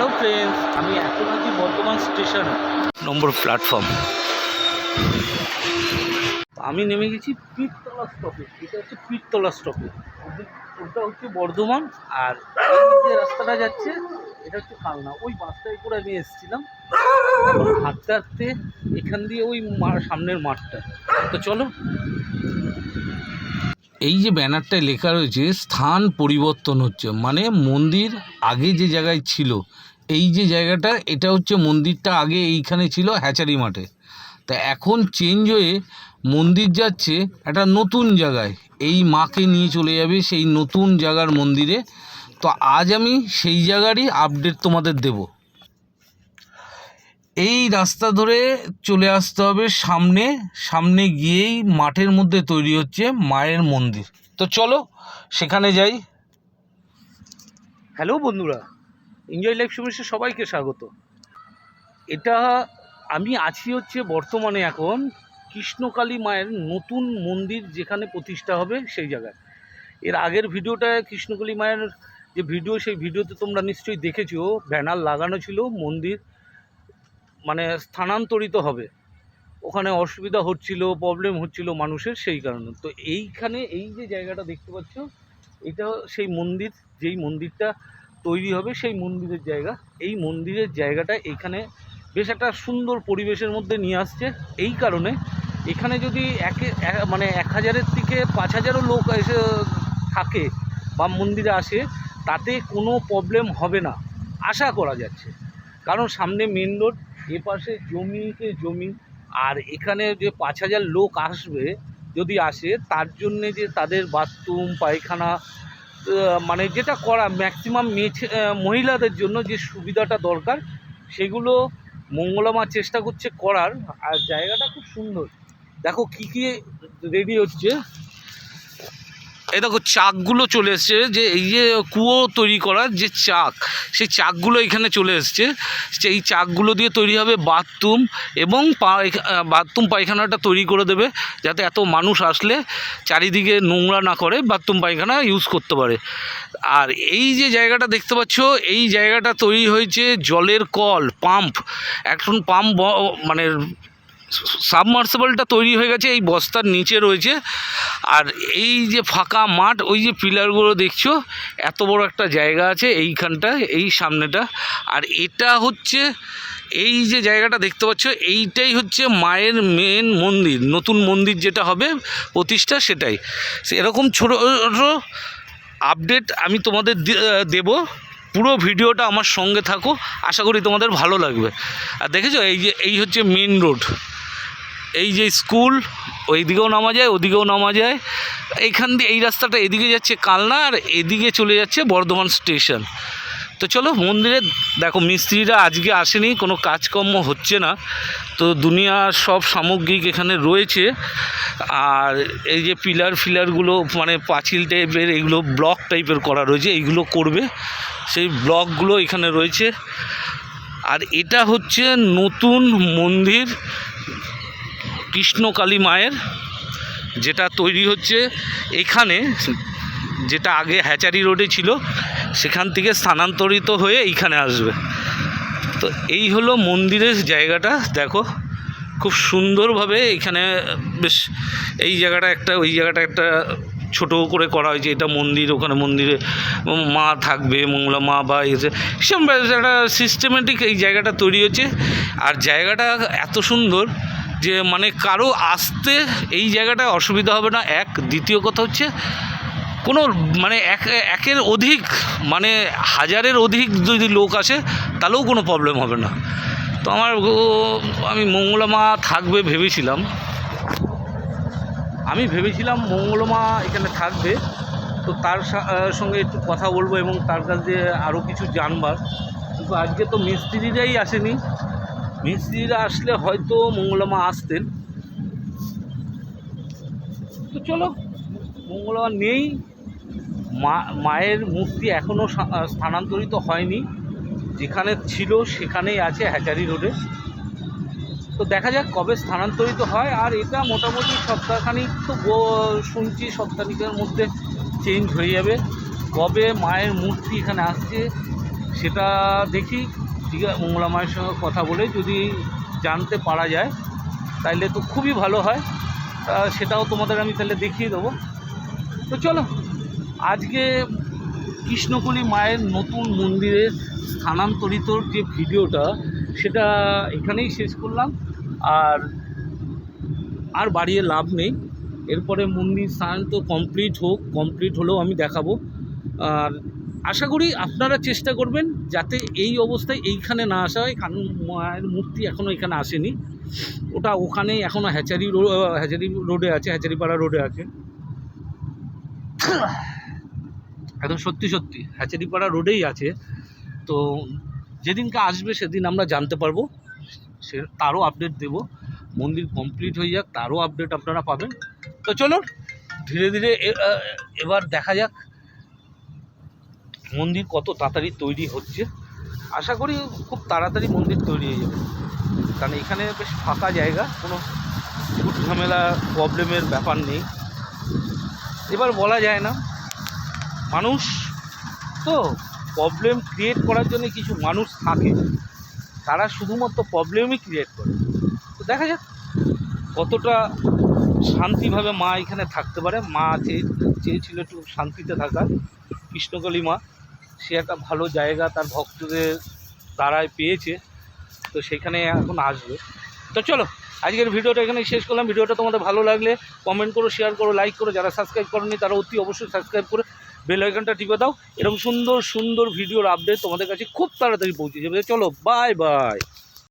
Hello friends আমি এখন আছি বর্ধমান স্টেশনে নম্বর প্ল্যাটফর্ম আমি নেমে গেছি পীরতলা স্টপে এটা হচ্ছে পীরতলা স্টপে ওটা হচ্ছে বর্ধমান আর যে রাস্তাটা যাচ্ছে এটা হচ্ছে কালনা ওই বাসটায় করে আমি এসেছিলাম। হাঁটতে হাঁটতে এখান দিয়ে ওই সামনের মাঠটা। তো চলো। এই যে ব্যানারটায় লেখা রয়েছে স্থান পরিবর্তন হচ্ছে। মানে মন্দির আগে যে জায়গায় ছিল এই যে জায়গাটা, এটা হচ্ছে মন্দিরটা আগে এইখানে ছিল হ্যাচারি মাঠে। তা এখন চেঞ্জ হয়ে মন্দির যাচ্ছে একটা নতুন জায়গায়। এই মাকে নিয়ে চলে যাবে সেই নতুন জায়গার মন্দিরে। তো আজ আমি সেই জায়গারই আপডেট তোমাদের দেবো। এই রাস্তা ধরে চলে আসতে হবে সামনে। সামনে গিয়েই মাঠের মধ্যে তৈরি হচ্ছে মায়ের মন্দির। তো চলো, সেখানে যাই। হ্যালো বন্ধুরা। এনজয় লাইফ সুমিশে সবাইকে স্বাগত। এটা আমি আছি হচ্ছে বর্তমানে এখন কৃষ্ণকালী মায়ের নতুন মন্দির যেখানে প্রতিষ্ঠা হবে সেই জায়গায়। এর আগের ভিডিওটা কৃষ্ণকালী মায়ের যে ভিডিও, সেই ভিডিওতে তোমরা নিশ্চয়ই দেখেছ, ব্যানার লাগানো ছিল, মন্দির মানে স্থানান্তরিত হবে। ওখানে অসুবিধা হচ্ছিল প্রবলেম হচ্ছিল মানুষের সেই কারণে। তো এইখানে এই যে জায়গাটা দেখতে পাচ্ছ, এটা সেই মন্দির, যেই মন্দিরটা তৈরি হবে সেই মন্দিরের জায়গা। এই মন্দিরের জায়গাটা এখানে বেশ একটা সুন্দর পরিবেশের মধ্যে নিয়ে আসছে। এই কারণে এখানে যদি একে মানে এক হাজারের থেকে পাঁচ হাজারও লোক এসে থাকে বা মন্দিরে আসে, তাতে কোনো প্রবলেম হবে না। আশা করা যাচ্ছে। কারণ সামনে মেন রোড এপাশে জমিতে জমি। আর এখানে যে পাঁচ হাজার লোক আসবে, যদি আসে, তার জন্যে যে তাদের বাথরুম পায়খানা মানে যেটা করা ম্যাক্সিমাম মেয়ে মহিলাদের জন্য যে সুবিধাটা দরকার, সেগুলো মঙ্গলামা চেষ্টা করছে করার। আর জায়গাটা খুব সুন্দর। দেখো কি কি রেডি হচ্ছে। এই দেখো চাকগুলো চলে এসছে যে এই যে কুয়ো তৈরি করার যে চাক, সেই চাকগুলো এখানে চলে এসছে। সেই চাকগুলো দিয়ে তৈরি হবে বাথরুম এবং বাথরুম পায়খানাটা তৈরি করে দেবে যাতে এত মানুষ আসলে চারিদিকে নোংরা না করে বাথরুম পায়খানা ইউজ করতে পারে। আর এই যে জায়গাটা দেখতে পাচ্ছ, এই জায়গাটা তৈরি হয়েছে জলের কল, পাম্প। এখন পাম্প মানে সাবমার্সেবলটা তৈরি হয়ে গেছে, এই বস্তার নিচে রয়েছে। আর এই যে ফাঁকা মাঠ, ওই যে পিলারগুলো দেখছ, এত বড় একটা জায়গা আছে এইখানটা এই সামনেটা। আর এটা হচ্ছে, এই যে জায়গাটা দেখতে পাচ্ছ, এইটাই হচ্ছে মায়ের মেন মন্দির। নতুন মন্দির যেটা হবে, প্রতিষ্ঠা সেটাই। এরকম ছোটো ছোটো আপডেট আমি তোমাদের দেব। পুরো ভিডিওটা আমার সঙ্গে থাকো। আশা করি তোমাদের ভালো লাগবে। আর দেখেছ, এই যে, এই হচ্ছে মেন রোড এই যে স্কুল, ওইদিকেও নামা যায়, ওদিকেও নামা যায়। এইখান দিয়ে, এই রাস্তাটা এদিকে যাচ্ছে কালনা আর এদিকে চলে যাচ্ছে বর্ধমান স্টেশন। তো চলো, মন্দিরে দেখো, মিস্ত্রিরা আজকে আসেনি, কোনো কাজকর্ম হচ্ছে না। তো দুনিয়ার সব সামগ্রিক এখানে রয়েছে। আর এই যে পিলার ফিলারগুলো মানে পাঁচিল টাইপের এগুলো ব্লক টাইপের করা রয়েছে, এইগুলো করবে। সেই ব্লকগুলো এখানে রয়েছে। আর এটা হচ্ছে নতুন মন্দির। কৃষ্ণকালী মায়ের, যেটা তৈরি হচ্ছে এখানে, যেটা আগে হ্যাচারি রোডে ছিল, সেখান থেকে স্থানান্তরিত হয়ে এইখানে আসবে। তো এই হলো মন্দিরের জায়গাটা, দেখো, খুব সুন্দরভাবে এখানে বেশ, এই জায়গাটা একটা, ওই জায়গাটা একটা ছোট করে করা হয়েছে, এটা মন্দির, ওখানে মন্দিরে মা থাকবে, মঙ্গলা মা বা এসে সেরকম একটা সিস্টেমেটিক এই জায়গাটা তৈরি হচ্ছে। আর জায়গাটা এত সুন্দর যে মানে কারও আসতে এই জায়গাটায় অসুবিধা হবে না। এক, দ্বিতীয় কথা হচ্ছে, কোনো মানে এক, একের অধিক মানে হাজারের অধিক যদি লোক আসে, তাহলেও কোনো প্রবলেম হবে না। তো আমার আমি মঙ্গলা মা থাকবে ভেবেছিলাম। আমি ভেবেছিলাম মঙ্গলমা এখানে থাকবে। তো তার সঙ্গে একটু কথা বলব এবং তার কাছে আরও কিছু জানবার। কিন্তু আজকে তো মিস্ত্রিরাই আসেনি। মিস্ত্রিরা আসলে হয়তো মঙ্গলমা আসতেন। তো চলো মঙ্গলমা নেই। মা, মায়ের মূর্তি এখনও স্থানান্তরিত হয়নি। যেখানে ছিল সেখানেই আছে হ্যাচারি রোডে। তো দেখা যাক কবে স্থানান্তরিত হয়। আর এটা মোটামুটি সপ্তাহখানিক তো শুনছি সপ্তাহখানিকের মধ্যে চেঞ্জ হয়ে যাবে। কবে মায়ের মূর্তি এখানে আসছে সেটা দেখি। দীঘা মঙ্গলা মায়ের সঙ্গে কথা বলে যদি জানতে পারা যায়, তাইলে তো খুবই ভালো হয়। তা সেটাও তোমাদের আমি তাহলে দেখিয়ে দেবো। তো চলো, আজকে কৃষ্ণকলি মায়ের নতুন মন্দিরের স্থানান্তরিত যে ভিডিওটা, সেটা এখানেই শেষ করলাম। আর আর বাড়িয়ে লাভ নেই। এরপরে মন্দির স্থানান্তর কমপ্লিট হোক কমপ্লিট হলেও আমি দেখাবো। আর আশা করি আপনারা চেষ্টা করবেন যাতে এই অবস্থায় এইখানে না আসা হয়। কারণ মায়ের মূর্তি এখনও এখানে আসেনি। ওটা ওখানেই এখনও হ্যাচারি হ্যাচারি রোডে আছে, হ্যাচারিপাড়া রোডে আছে। একদম সত্যি সত্যি, হ্যাচারিপাড়া রোডেই আছে। তো যেদিনকে আসবে সেদিন আমরা জানতে পারব। সে, তারও আপডেট দেব। মন্দির কমপ্লিট হয়ে যাক, তারও আপডেট আপনারা পাবেন। তো চলো ধীরে ধীরে এবার দেখা যাক মন্দির কত তাড়াতাড়ি তৈরি হচ্ছে? আশা করি খুব তাড়াতাড়ি মন্দির তৈরি হয়ে যাবে। কারণ এখানে বেশ ফাঁকা জায়গা, কোনো ঝুট ঝামেলা, প্রবলেমের ব্যাপার নেই। এবার বলা যায় না, মানুষ তো প্রবলেম ক্রিয়েট করার জন্য কিছু মানুষ থাকে। তারা শুধুমাত্র প্রবলেমই ক্রিয়েট করে। তো দেখা যাক কতটা শান্তিভাবে মা এখানে থাকতে পারে। মা চেয়ে চেয়েছিল একটু শান্তিতে থাকার, কৃষ্ণকালী মা। সে একটা ভালো জায়গা তার ভক্তদের দ্বারায় পেয়েছে। তো সেখানে এখন আসবে। তো চলো, আজকের ভিডিওটা এখানে শেষ করলাম। ভিডিওটা তোমাদের ভালো লাগলে কমেন্ট করো শেয়ার করো লাইক করো। যারা সাবস্ক্রাইব করেনি তারা অতি অবশ্যই সাবস্ক্রাইব করে বেল আইকনটা টিপে দাও। এরকম সুন্দর সুন্দর ভিডিওর আপডেট তোমাদের কাছে খুব তাড়াতাড়ি পৌঁছে যাবে। চলো বাই বাই